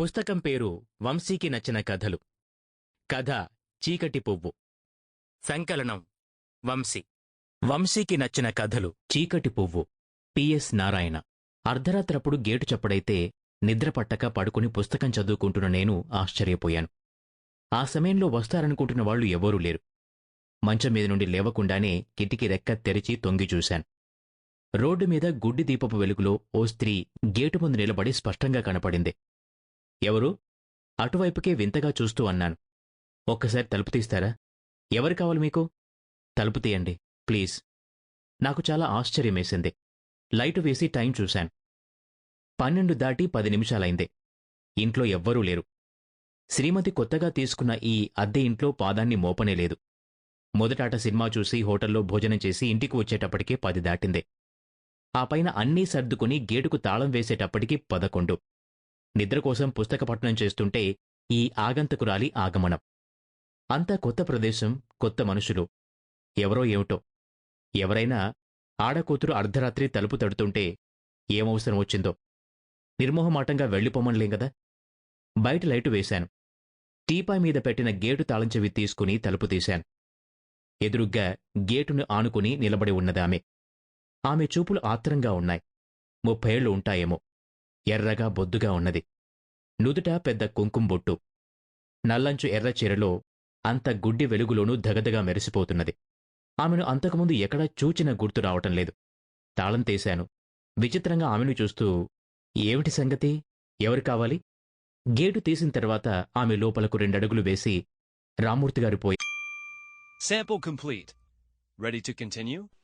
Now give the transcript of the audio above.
పుస్తకం పేరు వంశీకి నచ్చిన కథలు. కథ చీకటి పువ్వు. సంకలనం వంశీ. వంశీకి నచ్చిన కథలు చీకటి పువ్వు. పిఎస్ నారాయణ. అర్ధరాత్రప్పుడు గేటు చప్పుడైతే నిద్రపట్టక పడుకుని పుస్తకం చదువుకుంటున్న నేను ఆశ్చర్యపోయాను. ఆ సమయంలో వస్తారనుకుంటున్న వాళ్ళు ఎవరూ లేరు. మంచం మీద నుండి లేవకుండానే కిటికీ రెక్క తెరిచి తొంగి చూశాను. రోడ్డు మీద గుడ్డి దీపపు వెలుగులో ఓ స్త్రీ గేటు ముందు నిలబడి స్పష్టంగా కనపడింది. ఎవరు? అటువైపుకే వింతగా చూస్తూ అన్నాను. ఒక్కసారి తలుపు తీస్తారా? ఎవరు కావాలి మీకు? తలుపు తీయండి ప్లీజ్. నాకు చాలా ఆశ్చర్యమేసింది. లైటు వేసి టైం చూశాను. పన్నెండు దాటి పది నిమిషాలైంది. ఇంట్లో ఎవ్వరూ లేరు. శ్రీమతి కొత్తగా తీసుకున్న ఈ అద్దె ఇంట్లో పాదాన్ని మోపనేలేదు మొదటాట సినిమా చూసి హోటల్లో భోజనం చేసి ఇంటికి వచ్చేటప్పటికే పది దాటింది. ఆ పైన అన్నీ సర్దుకుని గేటుకు తాళం వేసేటప్పటికి పదకొండు. నిద్ర కోసం పుస్తకపట్నం చేస్తుంటే ఈ ఆగంతకురాలి ఆగమనం. అంతా కొత్త ప్రదేశం కొత్త మనుషులు. ఎవరో ఏమిటో. ఎవరైనా ఆడకూతురు అర్ధరాత్రి తలుపు తడుతుంటే ఏమవసరం వచ్చిందో. నిర్మోహమాటంగా వెళ్ళిపోమనలేం కదా. బయట లైటు వేశాను. టీపాయ్ మీద పెట్టిన గేటు తాళంచెవి తీసుకుని తలుపు తీశాను. ఎదురుగ్గా గేటును ఆనుకుని నిలబడి ఉన్నదామె. ఆమె చూపులు ఆత్రంగా ఉన్నాయి. ముప్పై ఏళ్ళు ఉంటాయేమో. ఎర్రగా బొద్దుగా ఉన్నది. నుదుట పెద్ద కుంకుమ బొట్టు. నల్లంచు ఎర్ర చీరలో అంత గుడ్డి వెలుగులోనూ ధగదగా మెరిసిపోతున్నది. ఆమెను అంతకుముందు ఎక్కడా చూచిన గుర్తు రావటం లేదు. తాళం తీశాను. విచిత్రంగా ఆమెను చూస్తూ ఏమిటి సంగతి? ఎవరు కావాలి? గేటు తీసిన తర్వాత ఆమె లోపలకు రెండడుగులు వేసి రామూర్తిగారు పోయి Sample complete. Ready to continue?